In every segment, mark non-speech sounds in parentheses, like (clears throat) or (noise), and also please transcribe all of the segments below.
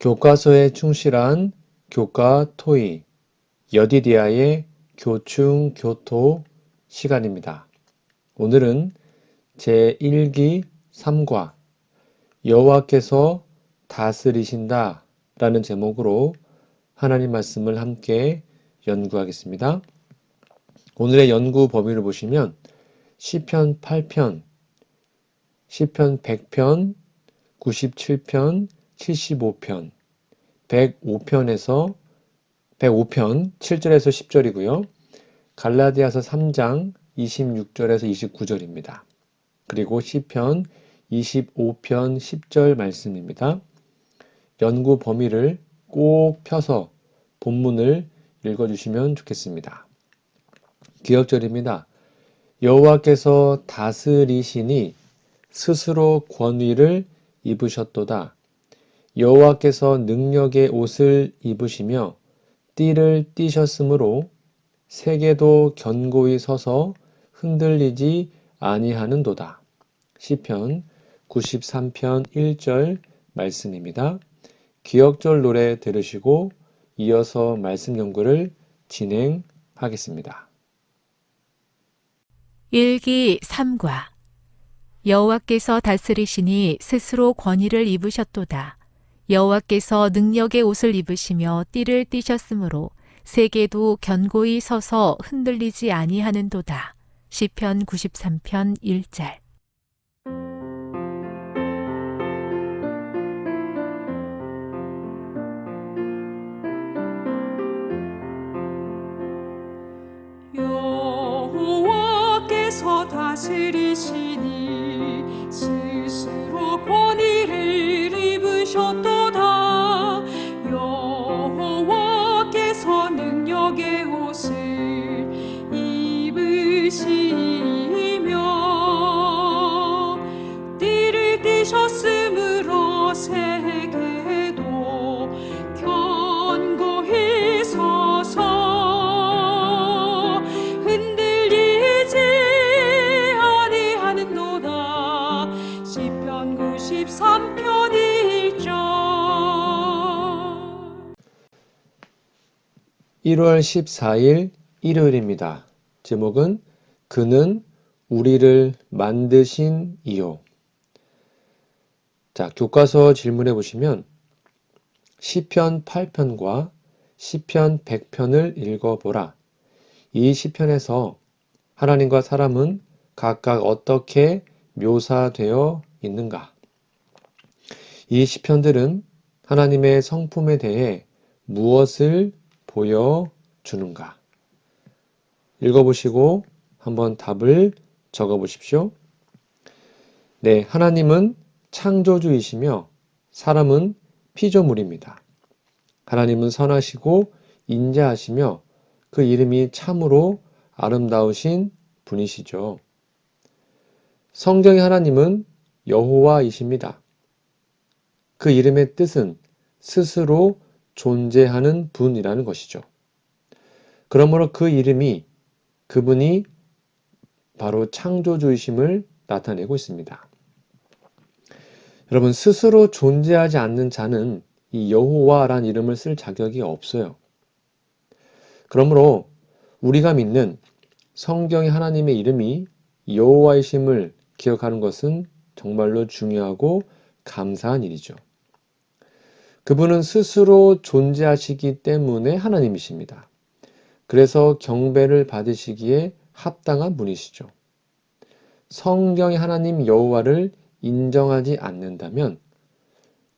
교과서에 충실한 교과 토의 여디디아의 교충 교토 시간입니다. 오늘은 제1기 3과 여호와께서 다스리신다 라는 제목으로 하나님 말씀을 함께 연구하겠습니다. 오늘의 연구 범위를 보시면 시편 8편, 시편 100편, 97편, 75편, 105편에서 105편 7절에서 10절이고요. 갈라디아서 3장 26절에서 29절입니다. 그리고 시편 25편 10절 말씀입니다. 연구 범위를 꼭 펴서 본문을 읽어주시면 좋겠습니다. 기억절입니다. 여호와께서 다스리시니 스스로 권위를 입으셨도다. 여호와께서 능력의 옷을 입으시며 띠를 띠셨으므로 세계도 견고히 서서 흔들리지 아니하는도다. 시편 93편 1절 말씀입니다. 기억절 노래 들으시고 이어서 말씀 연구를 진행하겠습니다. 일기 3과 여호와께서 다스리시니 스스로 권위를 입으셨도다. 여호와께서 능력의 옷을 입으시며 띠를 띠셨으므로 세계도 견고히 서서 흔들리지 아니하는도다. 시편 93편 1절 여호와께서 다스리시니 1월 14일 일요일입니다. 제목은 그는 우리를 만드신 이요. 자, 교과서 질문해 보시면 시편 8편과 시편 100편을 읽어 보라. 이 시편에서 하나님과 사람은 각각 어떻게 묘사되어 있는가? 이 시편들은 하나님의 성품에 대해 무엇을 보여주는가? 읽어보시고 한번 답을 적어 보십시오. 네, 하나님은 창조주이시며 사람은 피조물입니다. 하나님은 선하시고 인자하시며 그 이름이 참으로 아름다우신 분이시죠. 성경의 하나님은 여호와이십니다. 그 이름의 뜻은 스스로 존재하는 분이라는 것이죠. 그러므로 그 이름이 그분이 바로 창조주이심을 나타내고 있습니다. 여러분 스스로 존재하지 않는 자는 이 여호와란 이름을 쓸 자격이 없어요. 그러므로 우리가 믿는 성경의 하나님의 이름이 여호와이심을 기억하는 것은 정말로 중요하고 감사한 일이죠. 그분은 스스로 존재하시기 때문에 하나님이십니다. 그래서 경배를 받으시기에 합당한 분이시죠. 성경의 하나님 여호와를 인정하지 않는다면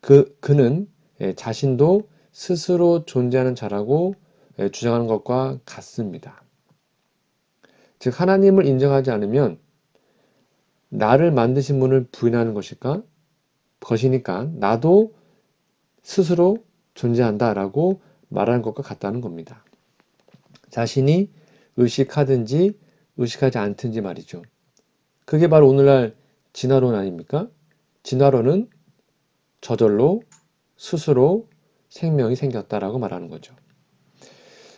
그 그는 예, 자신도 스스로 존재하는 자라고 예, 주장하는 것과 같습니다. 즉 하나님을 인정하지 않으면 나를 만드신 분을 부인하는 것일까? 것이니까 나도 스스로 존재한다라고 말하는 것과 같다는 겁니다. 자신이 의식하든지 의식하지 않든지 말이죠. 그게 바로 오늘날 진화론 아닙니까? 진화론은 저절로 스스로 생명이 생겼다라고 말하는 거죠.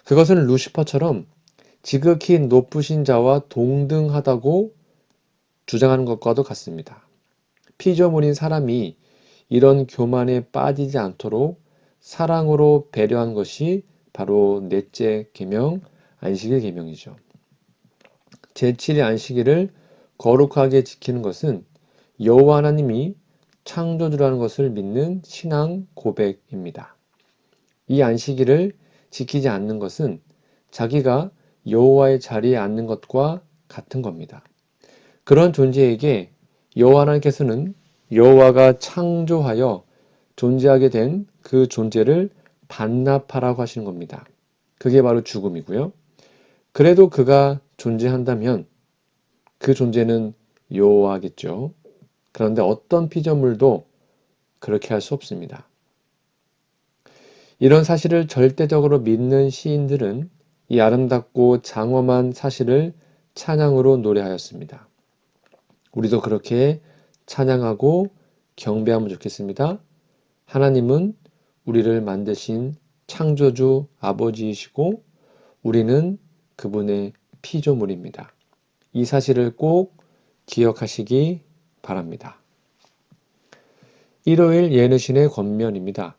그것은 루시퍼처럼 지극히 높으신 자와 동등하다고 주장하는 것과도 같습니다. 피조물인 사람이 이런 교만에 빠지지 않도록 사랑으로 배려한 것이 바로 넷째 계명 안식일 계명이죠. 제7의 안식일을 거룩하게 지키는 것은 여호와 하나님이 창조주라는 것을 믿는 신앙 고백입니다. 이 안식일을 지키지 않는 것은 자기가 여호와의 자리에 앉는 것과 같은 겁니다. 그런 존재에게 여호와 하나님께서는 여호와가 창조하여 존재하게 된 그 존재를 반납하라고 하시는 겁니다. 그게 바로 죽음이고요. 그래도 그가 존재한다면 그 존재는 여호와겠죠. 그런데 어떤 피조물도 그렇게 할 수 없습니다. 이런 사실을 절대적으로 믿는 시인들은 이 아름답고 장엄한 사실을 찬양으로 노래하였습니다. 우리도 그렇게 찬양하고 경배하면 좋겠습니다. 하나님은 우리를 만드신 창조주 아버지이시고 우리는 그분의 피조물입니다. 이 사실을 꼭 기억하시기 바랍니다. 일요일 예느신의 권면입니다.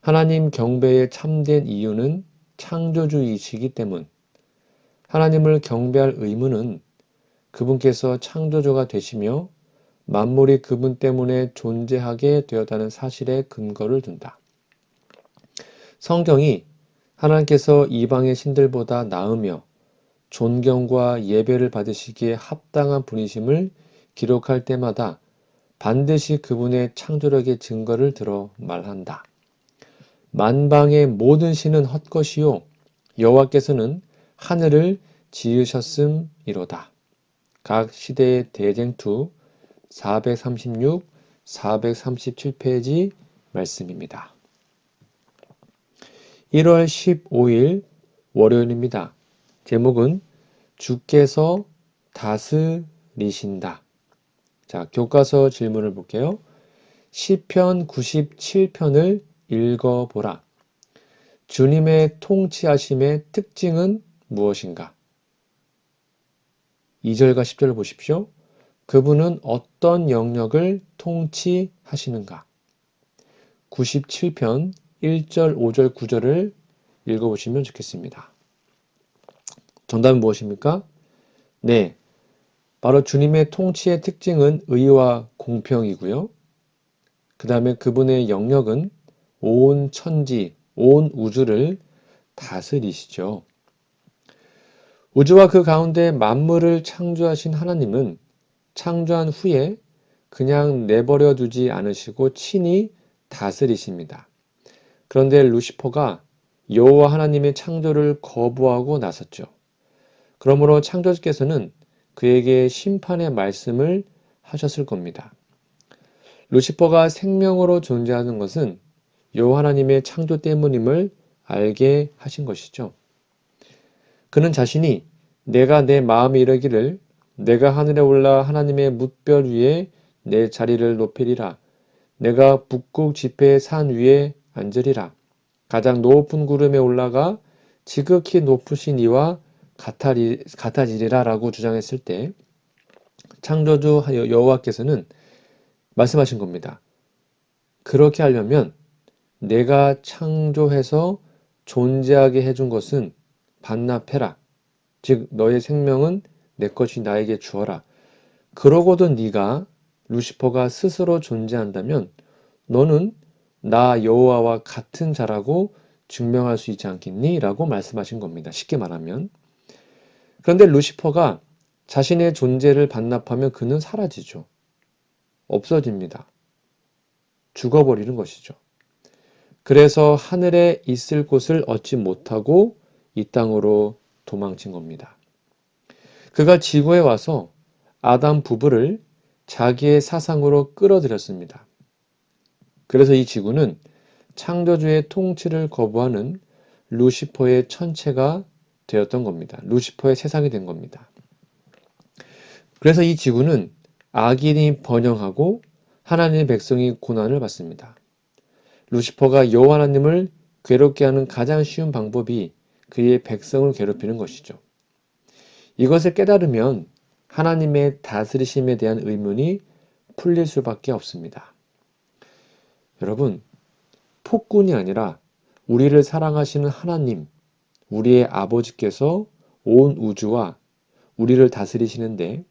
하나님 경배에 참된 이유는 창조주이시기 때문. 하나님을 경배할 의무는 그분께서 창조주가 되시며 만물이 그분 때문에 존재하게 되었다는 사실에 근거를 둔다. 성경이 하나님께서 이방의 신들보다 나으며 존경과 예배를 받으시기에 합당한 분이심을 기록할 때마다 반드시 그분의 창조력의 증거를 들어 말한다. 만방의 모든 신은 헛것이요 여호와께서는 하늘을 지으셨음이로다. 각 시대의 대쟁투 436, 437페이지 말씀입니다. 1월 15일 월요일입니다. 제목은 주께서 다스리신다. 자, 교과서 질문을 볼게요. 시편 97편을 읽어보라. 주님의 통치하심의 특징은 무엇인가? 2절과 10절을 보십시오. 그분은 어떤 영역을 통치하시는가? 97편 1절, 5절, 9절을 읽어보시면 좋겠습니다. 정답은 무엇입니까? 네. 바로 주님의 통치의 특징은 의와 공평이고요. 그 다음에 그분의 영역은 온 천지, 온 우주를 다스리시죠. 우주와 그 가운데 만물을 창조하신 하나님은 창조한 후에 그냥 내버려 두지 않으시고 친히 다스리십니다. 그런데 루시퍼가 여호와 하나님의 창조를 거부하고 나섰죠. 그러므로 창조주께서는 그에게 심판의 말씀을 하셨을 겁니다. 루시퍼가 생명으로 존재하는 것은 여호와 하나님의 창조 때문임을 알게 하신 것이죠. 그는 자신이 내가 내 마음에 이르기를 내가 하늘에 올라 하나님의 뭇별 위에 내 자리를 높이리라. 내가 북극 지폐의 산 위에 앉으리라. 가장 높은 구름에 올라가 지극히 높으신 이와 같아리, 같아지리라 라고 주장했을 때 창조주 여호와께서는 말씀하신 겁니다. 그렇게 하려면 내가 창조해서 존재하게 해준 것은 반납해라. 즉 너의 생명은 내 것이 나에게 주어라. 그러고도 네가 루시퍼가 스스로 존재한다면 너는 나 여호와와 같은 자라고 증명할 수 있지 않겠니? 라고 말씀하신 겁니다. 쉽게 말하면. 그런데 루시퍼가 자신의 존재를 반납하면 그는 사라지죠. 없어집니다. 죽어버리는 것이죠. 그래서 하늘에 있을 곳을 얻지 못하고 이 땅으로 도망친 겁니다. 그가 지구에 와서 아담 부부를 자기의 사상으로 끌어들였습니다. 그래서 이 지구는 창조주의 통치를 거부하는 루시퍼의 천체가 되었던 겁니다. 루시퍼의 세상이 된 겁니다. 그래서 이 지구는 악인이 번영하고 하나님의 백성이 고난을 받습니다. 루시퍼가 여호와 하나님을 괴롭게 하는 가장 쉬운 방법이 그의 백성을 괴롭히는 것이죠. 이것을 깨달으면 하나님의 다스리심에 대한 의문이 풀릴 수밖에 없습니다. 여러분, 폭군이 아니라 우리를 사랑하시는 하나님, 우리의 아버지께서 온 우주와 우리를 다스리시는데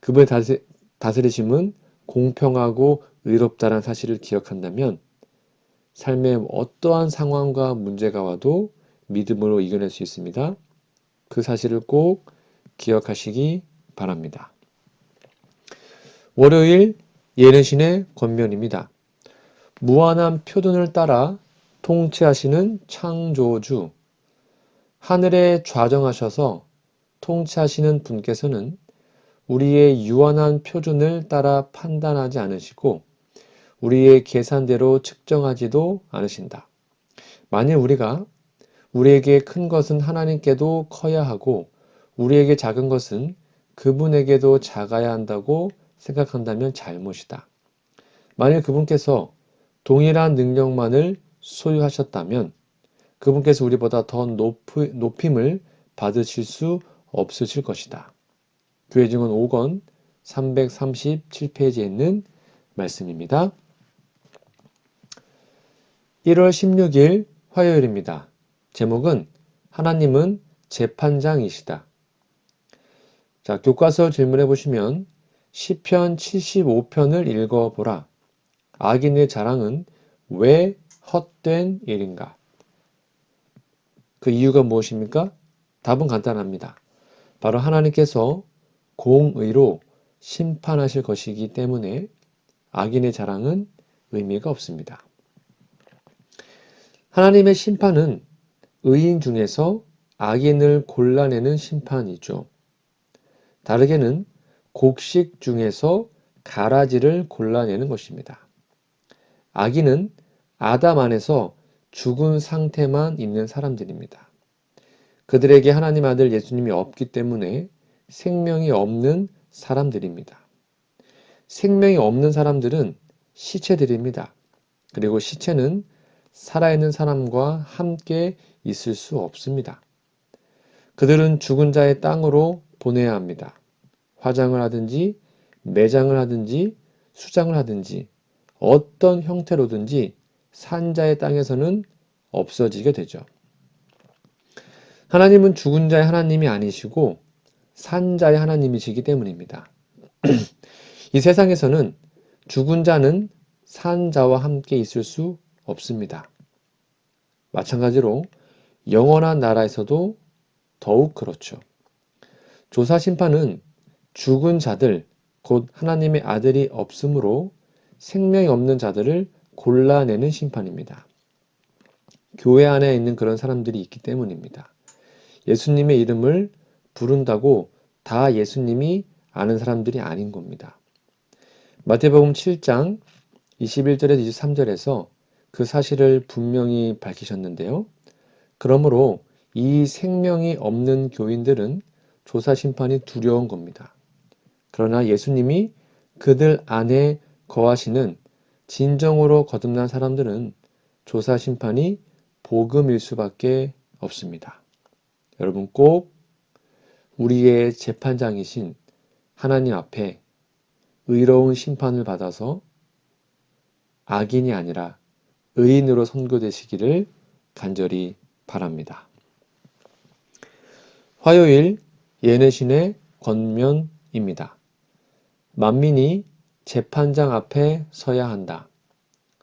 그분의 다스, 다스리심은 공평하고 의롭다는 사실을 기억한다면 삶의 어떠한 상황과 문제가 와도 믿음으로 이겨낼 수 있습니다. 그 사실을 꼭 기억하시기 바랍니다. 월요일 예능신의 권면입니다. 무한한 표준을 따라 통치하시는 창조주, 하늘에 좌정하셔서 통치하시는 분께서는 우리의 유한한 표준을 따라 판단하지 않으시고 우리의 계산대로 측정하지도 않으신다. 만일 우리가 우리에게 큰 것은 하나님께도 커야 하고 우리에게 작은 것은 그분에게도 작아야 한다고 생각한다면 잘못이다. 만일 그분께서 동일한 능력만을 소유하셨다면 그분께서 우리보다 더 높이, 높임을 받으실 수 없으실 것이다. 교회 증언 5권 337페이지에 있는 말씀입니다. 1월 16일 화요일입니다. 제목은 하나님은 재판장이시다. 자, 교과서 질문해 보시면 시편 75편을 읽어보라. 악인의 자랑은 왜 헛된 일인가? 그 이유가 무엇입니까? 답은 간단합니다. 바로 하나님께서 공의로 심판하실 것이기 때문에 악인의 자랑은 의미가 없습니다. 하나님의 심판은 의인 중에서 악인을 골라내는 심판이죠. 다르게는 곡식 중에서 가라지를 골라내는 것입니다. 악인은 아담 안에서 죽은 상태만 있는 사람들입니다. 그들에게 하나님 아들 예수님이 없기 때문에 생명이 없는 사람들입니다. 생명이 없는 사람들은 시체들입니다. 그리고 시체는 살아있는 사람과 함께 있을 수 없습니다. 그들은 죽은 자의 땅으로 보내야 합니다. 화장을 하든지 매장을 하든지 수장을 하든지 어떤 형태로든지 산자의 땅에서는 없어지게 되죠. 하나님은 죽은 자의 하나님이 아니시고 산자의 하나님이시기 때문입니다. (clears throat) 이 세상에서는 죽은 자는 산자와 함께 있을 수 없습니다. 마찬가지로 영원한 나라에서도 더욱 그렇죠. 조사 심판은 죽은 자들, 곧 하나님의 아들이 없으므로 생명이 없는 자들을 골라내는 심판입니다. 교회 안에 있는 그런 사람들이 있기 때문입니다. 예수님의 이름을 부른다고 다 예수님이 아는 사람들이 아닌 겁니다. 마태복음 7장 21절에서 23절에서 그 사실을 분명히 밝히셨는데요. 그러므로 이 생명이 없는 교인들은 조사 심판이 두려운 겁니다. 그러나 예수님이 그들 안에 거하시는 진정으로 거듭난 사람들은 조사 심판이 복음일 수밖에 없습니다. 여러분 꼭 우리의 재판장이신 하나님 앞에 의로운 심판을 받아서 악인이 아니라 의인으로 선고되시기를 간절히 바랍니다. 화요일 예내신의 권면입니다. 만민이 재판장 앞에 서야 한다.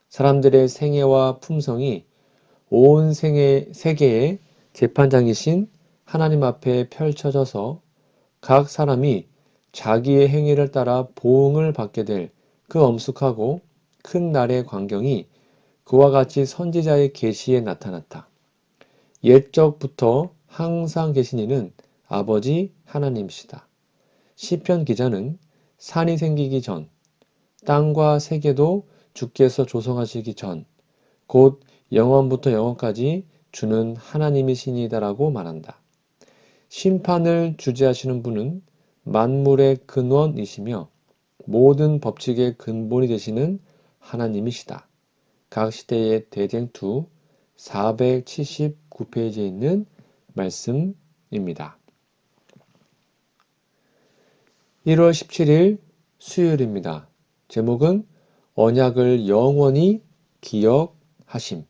사람들의 생애와 품성이 온 생애, 세계의 재판장이신 하나님 앞에 펼쳐져서 각 사람이 자기의 행위를 따라 보응을 받게 될 그 엄숙하고 큰 날의 광경이 그와 같이 선지자의 계시에 나타났다. 옛적부터 항상 계신 이는 아버지 하나님이시다. 시편 기자는 산이 생기기 전, 땅과 세계도 주께서 조성하시기 전, 곧 영원부터 영원까지 주는 하나님이시니다라고 말한다. 심판을 주재하시는 분은 만물의 근원이시며 모든 법칙의 근본이 되시는 하나님이시다. 각 시대의 대쟁투 479페이지에 있는 말씀입니다. 1월 17일 수요일입니다. 제목은 언약을 영원히 기억하심.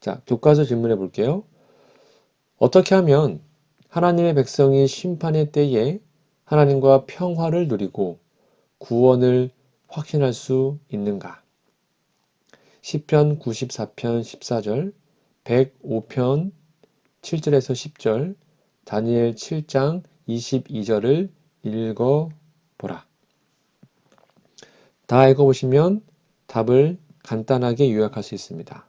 자, 교과서 질문해 볼게요. 어떻게 하면 하나님의 백성이 심판의 때에 하나님과 평화를 누리고 구원을 확신할 수 있는가? 시편 94편 14절, 105편 7절에서 10절, 다니엘 7장 22절을 읽어 보라. 다 읽어 보시면 답을 간단하게 요약할 수 있습니다.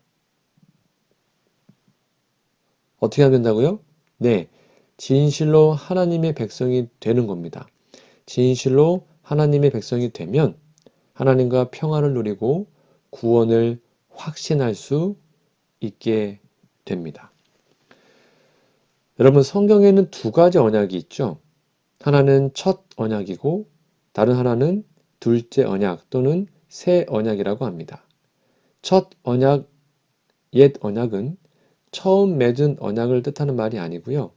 어떻게 하면 된다고요? 네. 진실로 하나님의 백성이 되는 겁니다. 진실로 하나님의 백성이 되면 하나님과 평화를 누리고 구원을 확신할 수 있게 됩니다. 여러분, 성경에는 두 가지 언약이 있죠. 하나는 첫 언약이고, 다른 하나는 둘째 언약 또는 새 언약이라고 합니다. 첫 언약, 옛 언약은 처음 맺은 언약을 뜻하는 말이 아니고요.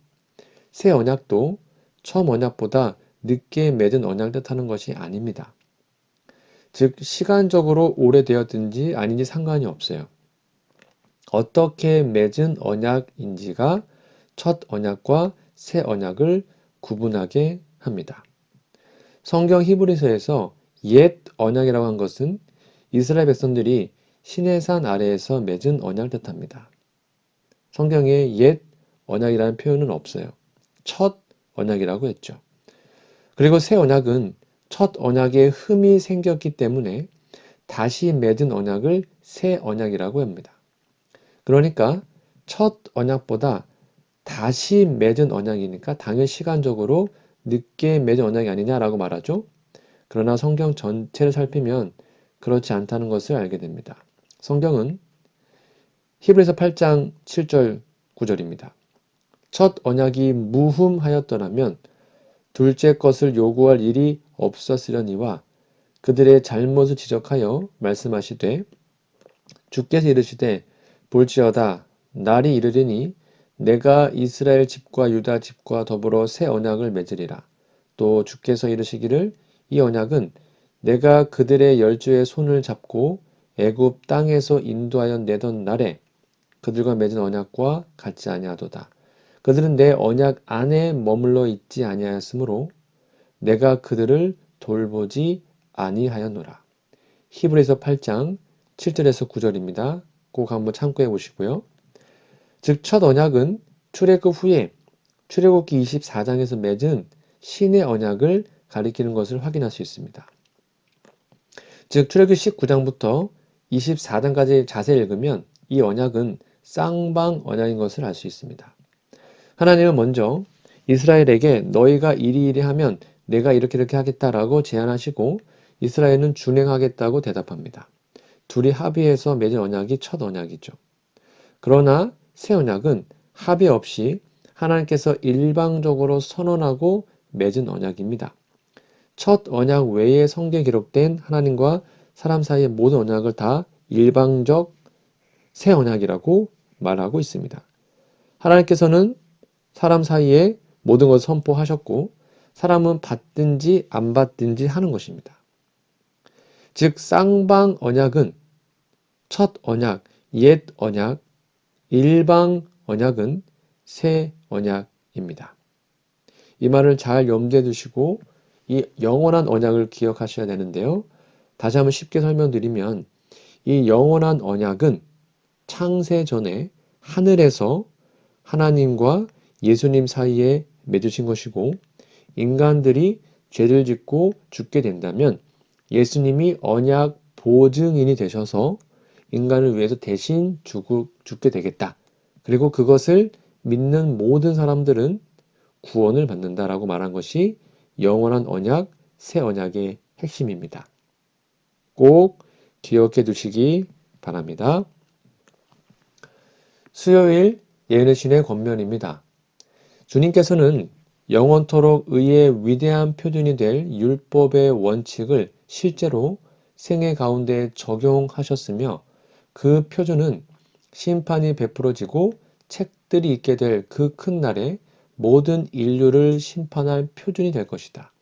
새 언약도 처음 언약보다 늦게 맺은 언약을 뜻하는 것이 아닙니다. 즉, 시간적으로 오래되었든지 아닌지 상관이 없어요. 어떻게 맺은 언약인지가 첫 언약과 새 언약을 구분하게 합니다. 성경 히브리서에서 옛 언약이라고 한 것은 이스라엘 백성들이 시내산 아래에서 맺은 언약을 뜻합니다. 성경에 옛 언약이라는 표현은 없어요. 첫 언약이라고 했죠. 그리고 새 언약은 첫 언약에 흠이 생겼기 때문에 다시 맺은 언약을 새 언약이라고 합니다. 그러니까 첫 언약보다 다시 맺은 언약이니까 당연 시간적으로 늦게 맺은 언약이 아니냐라고 말하죠. 그러나 성경 전체를 살피면 그렇지 않다는 것을 알게 됩니다. 성경은 히브리서 8장 7절 9절입니다. 첫 언약이 무흠하였더라면 둘째 것을 요구할 일이 없었으려니와 그들의 잘못을 지적하여 말씀하시되 주께서 이르시되 볼지어다 날이 이르리니 내가 이스라엘 집과 유다 집과 더불어 새 언약을 맺으리라 또 주께서 이르시기를 이 언약은 내가 그들의 열조의 손을 잡고 애굽 땅에서 인도하여 내던 날에 그들과 맺은 언약과 같지 아니하도다. 그들은 내 언약 안에 머물러 있지 아니하였으므로 내가 그들을 돌보지 아니하였노라. 히브리서 8장 7절에서 9절입니다. 꼭 한번 참고해 보시고요. 즉 첫 언약은 출애굽 후에 출애굽기 24장에서 맺은 신의 언약을 가리키는 것을 확인할 수 있습니다. 즉 출애굽 19장부터 24장까지 자세히 읽으면 이 언약은 쌍방 언약인 것을 알 수 있습니다. 하나님은 먼저 이스라엘에게 너희가 이리이리 하면 내가 이렇게 이렇게 하겠다라고 제안하시고 이스라엘은 준행하겠다고 대답합니다. 둘이 합의해서 맺은 언약이 첫 언약이죠. 그러나 새 언약은 합의 없이 하나님께서 일방적으로 선언하고 맺은 언약입니다. 첫 언약 외에 성경에 기록된 하나님과 사람 사이의 모든 언약을 다 일방적 새 언약이라고 말하고 있습니다. 하나님께서는 사람 사이에 모든 것을 선포하셨고 사람은 받든지 안 받든지 하는 것입니다. 즉 쌍방 언약은 첫 언약, 옛 언약, 일방 언약은 새 언약입니다. 이 말을 잘 염두에 두시고 이 영원한 언약을 기억하셔야 되는데요. 다시 한번 쉽게 설명드리면 이 영원한 언약은 창세 전에 하늘에서 하나님과 예수님 사이에 맺으신 것이고 인간들이 죄를 짓고 죽게 된다면 예수님이 언약 보증인이 되셔서 인간을 위해서 대신 죽, 죽게 되겠다. 그리고 그것을 믿는 모든 사람들은 구원을 받는다라고 말한 것이 영원한 언약, 새 언약의 핵심입니다. 꼭 기억해 두시기 바랍니다. 수요일 예언의 신의 권면입니다. 주님께서는 영원토록 의의 위대한 표준이 될 율법의 원칙을 실제로 생애 가운데 적용하셨으며 그 표준은 심판이 베풀어지고 책들이 있게 될 그 큰 날에 모든 인류를 심판할 표준이 될 것이다.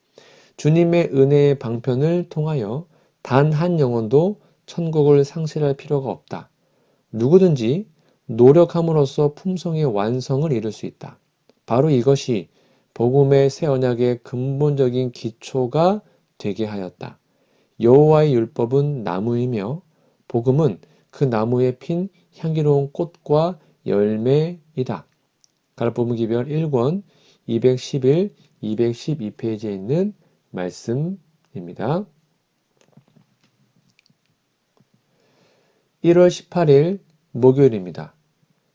주님의 은혜의 방편을 통하여 단 한 영혼도 천국을 상실할 필요가 없다. 누구든지 노력함으로써 품성의 완성을 이룰 수 있다. 바로 이것이 복음의 새 언약의 근본적인 기초가 되게 하였다. 여호와의 율법은 나무이며 복음은 그 나무에 핀 향기로운 꽃과 열매이다. 가르포문 기별 1권 211, 212페이지에 있는 말씀입니다. 1월 18일 목요일입니다.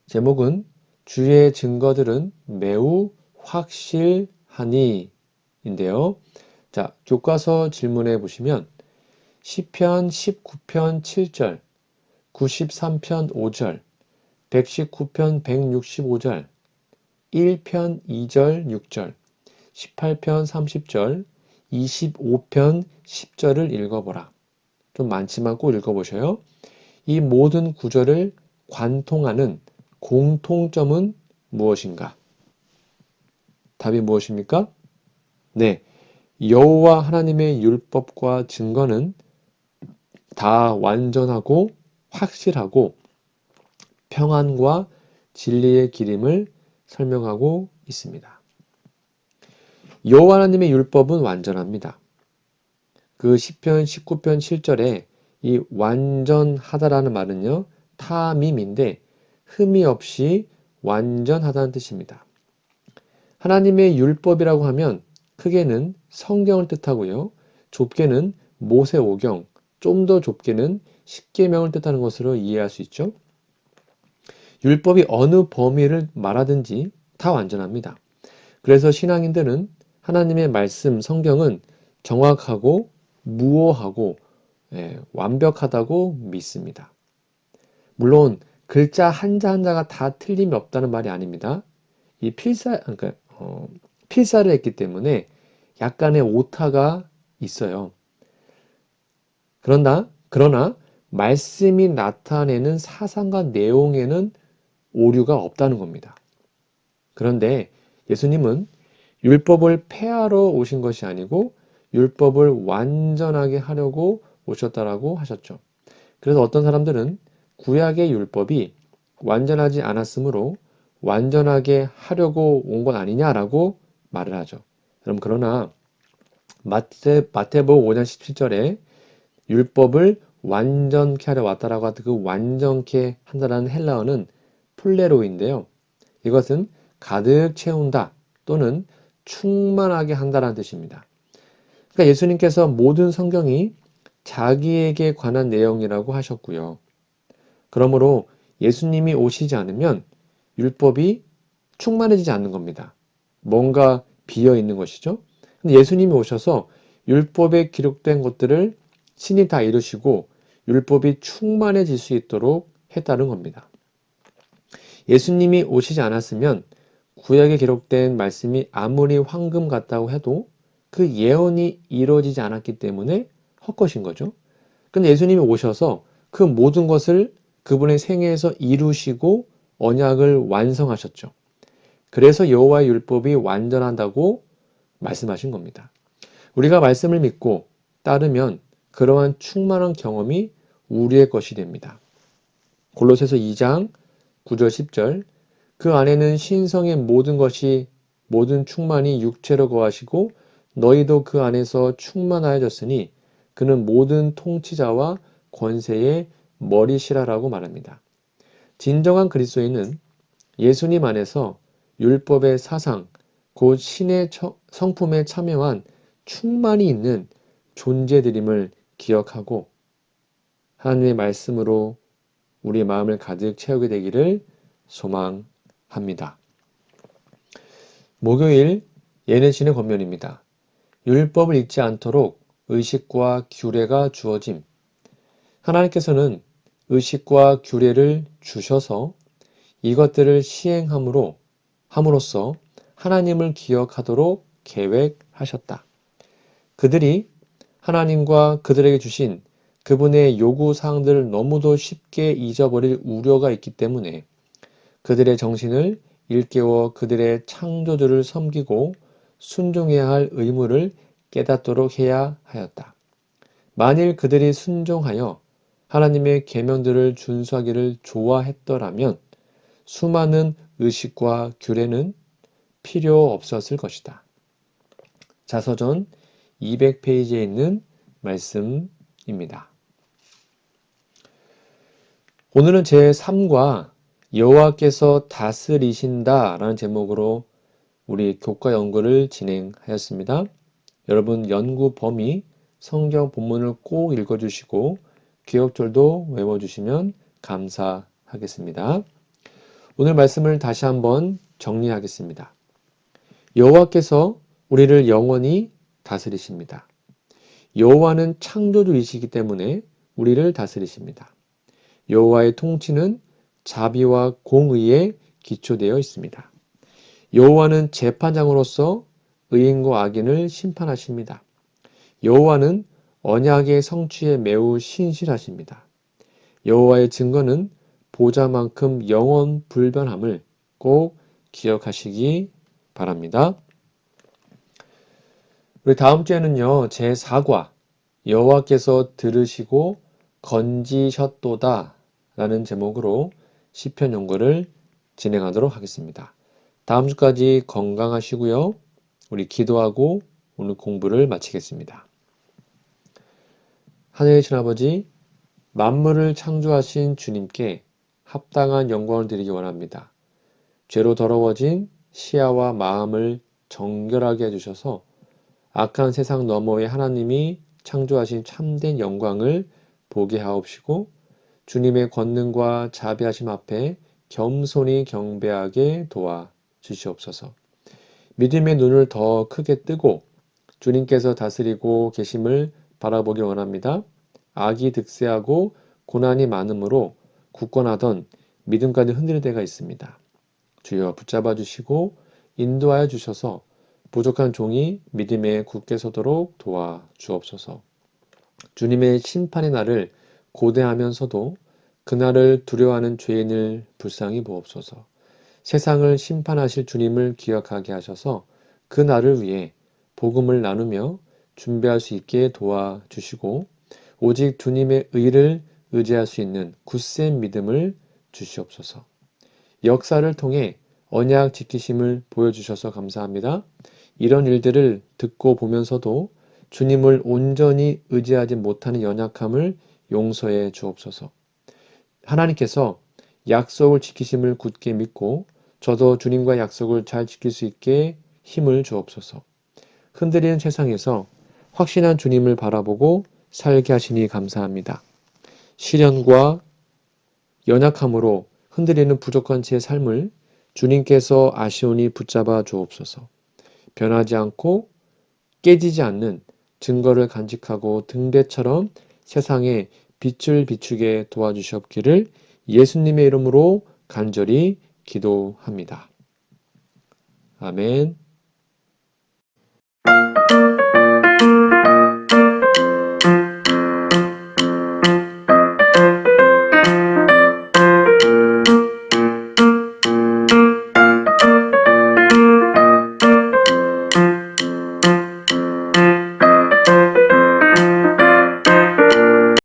제목은 주의 증거들은 매우 확실하니 인데요. 자, 교과서 질문해 보시면 시편 19편 7절, 93편 5절, 119편 165절, 1편 2절 6절, 18편 30절, 25편 10절을 읽어보라. 좀 많지만 꼭 읽어보셔요. 이 모든 구절을 관통하는 공통점은 무엇인가? 답이 무엇입니까? 네. 여호와 하나님의 율법과 증거는 다 완전하고 확실하고 평안과 진리의 기림을 설명하고 있습니다. 여호와 하나님의 율법은 완전합니다. 그 시편 19편 7절에 이 완전하다라는 말은요. 타밈인데 흠이 없이 완전하다는 뜻입니다. 하나님의 율법이라고 하면 크게는 성경을 뜻하고요. 좁게는 모세오경, 좀 더 좁게는 십계명을 뜻하는 것으로 이해할 수 있죠. 율법이 어느 범위를 말하든지 다 완전합니다. 그래서 신앙인들은 하나님의 말씀, 성경은 정확하고 무오하고 예, 완벽하다고 믿습니다. 물론 글자 한자 한자가 다 틀림이 없다는 말이 아닙니다. 이 필사 그러니까 어, 필사를 했기 때문에 약간의 오타가 있어요. 그런다 그러나 말씀이 나타내는 사상과 내용에는 오류가 없다는 겁니다. 그런데 예수님은 율법을 폐하러 오신 것이 아니고 율법을 완전하게 하려고 오셨다라고 하셨죠. 그래서 어떤 사람들은 구약의 율법이 완전하지 않았으므로 완전하게 하려고 온 건 아니냐라고 말을 하죠. 그럼 그러나 마태, 마태복음 5장 17절에 율법을 완전케 하려 왔다라고 하던 그 완전케 한다라는 헬라어는 플레로인데요. 이것은 가득 채운다 또는 충만하게 한다라는 뜻입니다. 그러니까 예수님께서 모든 성경이 자기에게 관한 내용이라고 하셨고요. 그러므로 예수님이 오시지 않으면 율법이 충만해지지 않는 겁니다. 뭔가 비어 있는 것이죠. 근데 예수님이 오셔서 율법에 기록된 것들을 신이 다 이루시고 율법이 충만해질 수 있도록 했다는 겁니다. 예수님이 오시지 않았으면 구약에 기록된 말씀이 아무리 황금 같다고 해도 그 예언이 이루어지지 않았기 때문에 헛것인 거죠. 근데 예수님이 오셔서 그 모든 것을 그분의 생애에서 이루시고 언약을 완성하셨죠. 그래서 여호와의 율법이 완전한다고 말씀하신 겁니다. 우리가 말씀을 믿고 따르면 그러한 충만한 경험이 우리의 것이 됩니다. 골로새서 2장 9절 10절 그 안에는 신성의 모든 것이 모든 충만이 육체로 거하시고 너희도 그 안에서 충만하여졌으니 그는 모든 통치자와 권세의 머리시라라고 말합니다. 진정한 그리스도인은 예수님 안에서 율법의 사상, 곧 신의 성품에 참여한 충만이 있는 존재들임을 기억하고 하나님의 말씀으로 우리 마음을 가득 채우게 되기를 소망합니다. 목요일 예내신의 권면입니다. 율법을 잊지 않도록 의식과 규례가 주어짐. 하나님께서는 의식과 규례를 주셔서 이것들을 시행함으로 함으로써 하나님을 기억하도록 계획하셨다. 그들이 하나님과 그들에게 주신 그분의 요구 사항들을 너무도 쉽게 잊어버릴 우려가 있기 때문에 그들의 정신을 일깨워 그들의 창조주를 섬기고 순종해야 할 의무를 깨닫도록 해야 하였다. 만일 그들이 순종하여 하나님의 계명들을 준수하기를 좋아했더라면 수많은 의식과 규례는 필요 없었을 것이다. 자서전 200페이지에 있는 말씀입니다. 오늘은 제 3과 여호와께서 다스리신다 라는 제목으로 우리 교과 연구를 진행하였습니다. 여러분 연구 범위 성경 본문을 꼭 읽어주시고 기억절도 외워주시면 감사하겠습니다. 오늘 말씀을 다시 한번 정리하겠습니다. 여호와께서 우리를 영원히 다스리십니다. 여호와는 창조주이시기 때문에 우리를 다스리십니다. 여호와의 통치는 자비와 공의에 기초되어 있습니다. 여호와는 재판장으로서 의인과 악인을 심판하십니다. 여호와는 언약의 성취에 매우 신실하십니다. 여호와의 증거는 보좌만큼 영원 불변함을 꼭 기억하시기 바랍니다. 우리 다음 주에는요, 제4과 여호와께서 들으시고 건지셨도다 라는 제목으로 시편 연구를 진행하도록 하겠습니다. 다음 주까지 건강하시고요. 우리 기도하고 오늘 공부를 마치겠습니다. 하늘의 아버지, 만물을 창조하신 주님께 합당한 영광을 드리기 원합니다. 죄로 더러워진 시야와 마음을 정결하게 해주셔서 악한 세상 너머의 하나님이 창조하신 참된 영광을 보게 하옵시고 주님의 권능과 자비하심 앞에 겸손히 경배하게 도와 주시옵소서. 믿음의 눈을 더 크게 뜨고 주님께서 다스리고 계심을 바라보길 원합니다. 악이 득세하고 고난이 많으므로 굳건하던 믿음까지 흔들릴 때가 있습니다. 주여 붙잡아 주시고 인도하여 주셔서 부족한 종이 믿음에 굳게 서도록 도와 주옵소서. 주님의 심판의 날을 고대하면서도 그날을 두려워하는 죄인을 불쌍히 보옵소서. 세상을 심판하실 주님을 기억하게 하셔서 그 날을 위해 복음을 나누며 준비할 수 있게 도와주시고 오직 주님의 의를 의지할 수 있는 굳센 믿음을 주시옵소서. 역사를 통해 언약 지키심을 보여주셔서 감사합니다. 이런 일들을 듣고 보면서도 주님을 온전히 의지하지 못하는 연약함을 용서해 주옵소서. 하나님께서 약속을 지키심을 굳게 믿고 저도 주님과 약속을 잘 지킬 수 있게 힘을 주옵소서. 흔들리는 세상에서 확신한 주님을 바라보고 살게 하시니 감사합니다. 시련과 연약함으로 흔들리는 부족한 제 삶을 주님께서 아시오니 붙잡아 주옵소서. 변하지 않고 깨지지 않는 증거를 간직하고 등대처럼 세상에 빛을 비추게 도와주시옵기를 예수님의 이름으로 간절히 기도합니다. 아멘.